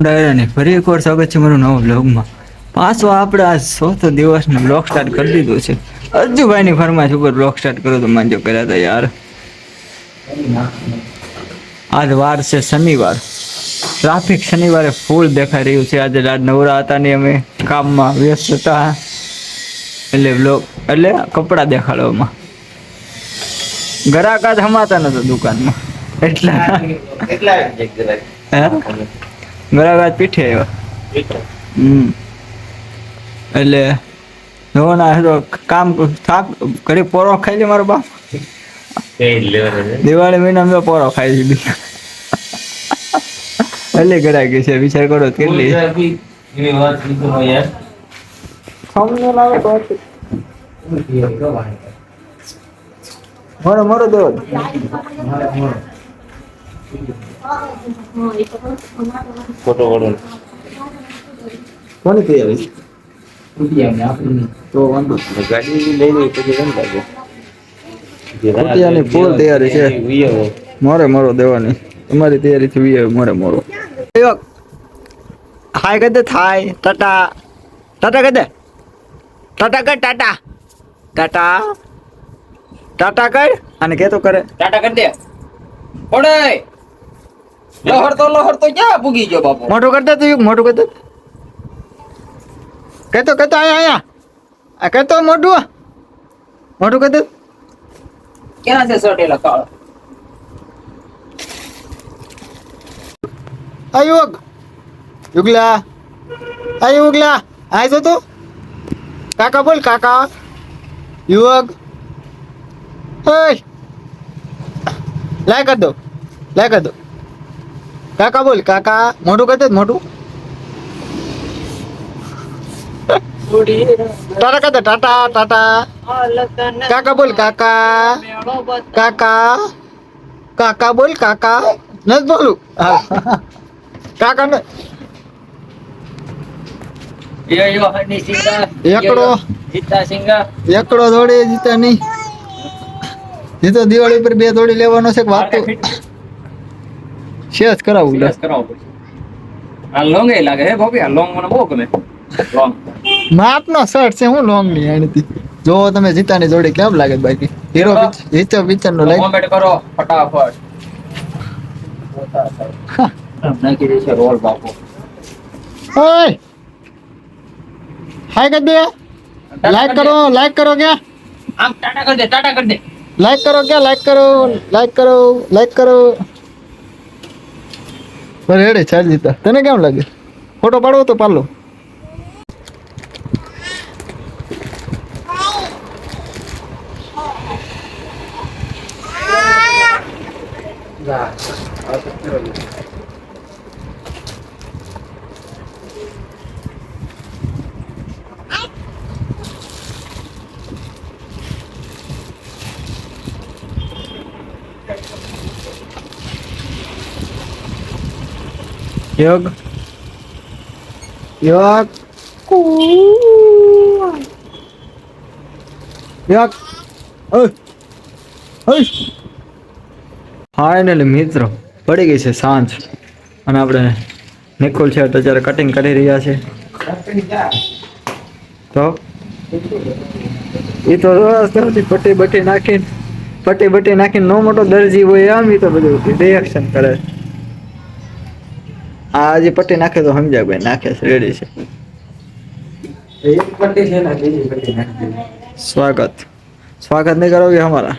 ડાયરાને ફરી એકવાર સ્વાગત છે મારું નવો બ્લોગમાં પાછો આપણે આ ચોથો દિવસનો બ્લોગ સ્ટાર્ટ કરી દીધો છે. અર્જુભાઈની ફરમાશ ઉપર બ્લોગ સ્ટાર્ટ કરો તો માનજો કર્યા હતા યાર. આજ વાર છે શનિવાર. ટ્રાફિક શનિવારે ફૂલ દેખાઈ રહ્યું છે. આજે રાત નવરા હતા ને અમે કામમાં વ્યસ્ત હતા. એટલે બ્લોગ એટલે કપડાં દેખાડવામાં. ગ્રાહક આજ હમાતા નતો દુકાનમાં. એટલા કેટલા હે? આજ પીઠે આવ્યા. હમ. એટલે નવો ના તો કામ થાક ઘરે પોરો ખાઈ લે મારો બાપ. દિવાળી મહિનામાં તો પોરો ખાઈ લીધી એટલે ગરાય ગઈ છે વિચાર કરો કેટલી. મોરો મોરો દેવો ફોટો વડો કોની તૈયારી? તો વાંધો ગાડી લઈ લઈ પછી કેમ લાગે? ફોટિયાની full તૈયારી છે. મોરે મોરો દેવાની. તમારી તૈયારી થી વી મોરે. મોરો હાય કદે થાય. ટાટા. ટાટા કદે ટાટા કર ટાટા. ટાટા. ટાટા કર. અને કે તો કરે. ટાટા કર દે. ઓડે લહર તો લહર તો ક્યાં પૂગી ગયો બાપુ? મોટું કરતા તું મોટું કર કહેતો કહેતો આયા આયા. આ કહેતો મોટું મોટું કહેતો ક્યાં છે સટેલા કાળ? આયુગ યુગલા. આ યુગલા. આય જો તું? કાકા બોલ કાકા. યુવક લાય કર દો. લાય કર દો. કાકા બોલ, કાકા મોટું કર દે મોટું ટાટા કર ટાટા ટાટા. કાકા બોલ, કાકા. કાકા. કાકા બોલ, કાકા. નથી બોલું. કાકા ને એકડો. એકડો દોડી જીતા નહીં જીતો દિવાળી પર બે દોડી લેવાનો છે વાત તો શેષ કરાવું લે. સિરિયસ પડશે. આ લોંગ એ લાગે હે ભાભી આ લોંગ મને બહુ ગમે. લોંગ માપનો શર્ટ છે હું લોંગની આણીથી જો તમે જીતાની જોડી કેમ લાગે બાકી? હીરો જીતો પિક્ચર નો લાગે કોમેન્ટ કરો ફટાફટ. નાખી દેશે રોલ બાપુ. ઓય! હાય કરી દે. લાઈક કરો લાઈક કરો કે? આમ ટાટા કરી દે ટાટા કરી દે. લાઈક કરો કે લાઈક કરો લાઈક કરો લાઈક કરો. બરે હેડે ચાલ જીતા. તને કેમ લાગે? ફોટો પાડવો તો પાડલો. યોગ યોગ યોગ ફાઇનલી મિત્રો, પડી ગઈ છે સાંજ. અને આપણે નિકોલ છે તો અત્યારે કટિંગ કરી રહ્યા છે. તો? એ તો પટ્ટી બટ્ટી નાખીને, પટ્ટી બટ્ટી નાખીને નો મોટો દરજી હોય આમ એ તો બધું રિએક્શન કરે. આ હજી પટ્ટી નાખે તો સમજાય ભાઈ નાખે છે રેડી છે. સ્વાગત. સ્વાગત નહીં કરોગે અમારા.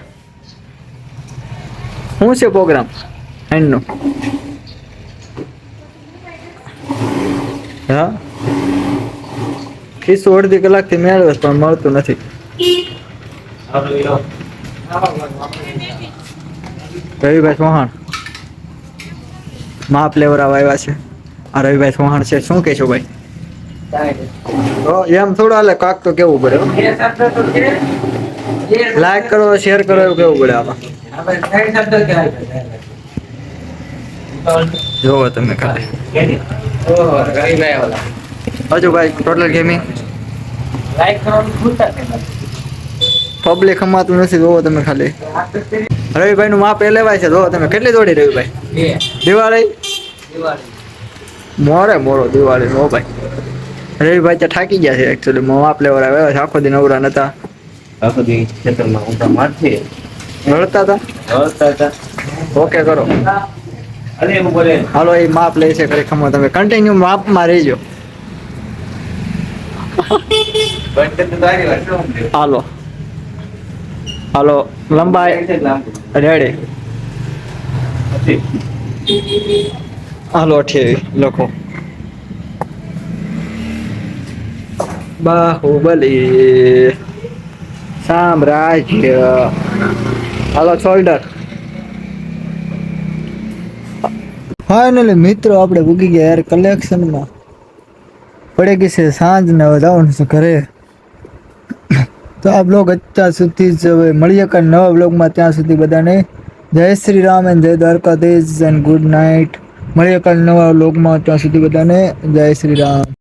શું છે પ્રોગ્રામ એન્ડનો હા? ખિસ્સો અડધી કલાકથી મેળવે પણ મળતું નથી. રવિભાઈ ચૌહાણ. માપ લેવરાવા આવ્યા છે. આ રવિભાઈ ચૌહાણ છે. શું કહેશો ભાઈ? તો એમ થોડા હાલે કાક તો કેવું પડે લાઈક કરો શેર કરો એવું કેવું પડે આમાં? જોવો તમે ખાલી. હજુ ભાઈ ટોટલ ગેમિંગ પબ્લિક અમાતું નથી જોવો તમે ખાલી. રવિભાઈ નું માપ એ લેવાય છે. જોવો તમે કેટલી દોડી રવિભાઈ? દિવાળી? દિવાળી. મોરે મોરો દિવાળી નો ભાઈ. રવિભાઈ તો થાકી ગયા છે એકચ્યુઅલી માપ લેવર આવ્યા છે આખો દિન અવરા નતા. આખો દિન ખેતરમાં ઊંધા મારથી રડતા હતા રડતા હતા ઓકે કરો. હાલો એ માપ લે છે ખરી ખમો તમે કન્ટિન્યુ માપમાં રહેજો? હાલો. હાલો લંબાઈ. રેડી હાલો, અઠ્યાવી લખો. બાહુબલી સામ્રાજ્ય. હાલો શોલ્ડર ફાઇનલી મિત્રો, આપણે ભૂગી ગયા યાર કલેક્શનમાં પડે ગઈ છે સાંજ ને હવે જવાનું છે ઘરે. તો આ બ્લોગ અત્યાર સુધી જ હવે મળીએ, કાંઈ નવા બ્લોગમાં ત્યાં સુધી બધાને. જય શ્રી રામ એન્ડ જય દ્વારકાધીશ એન્ડ ગુડ નાઇટ મળીએ કાલ નવા લોકમાં ત્યાં સુધી બધાને જય શ્રી રામ.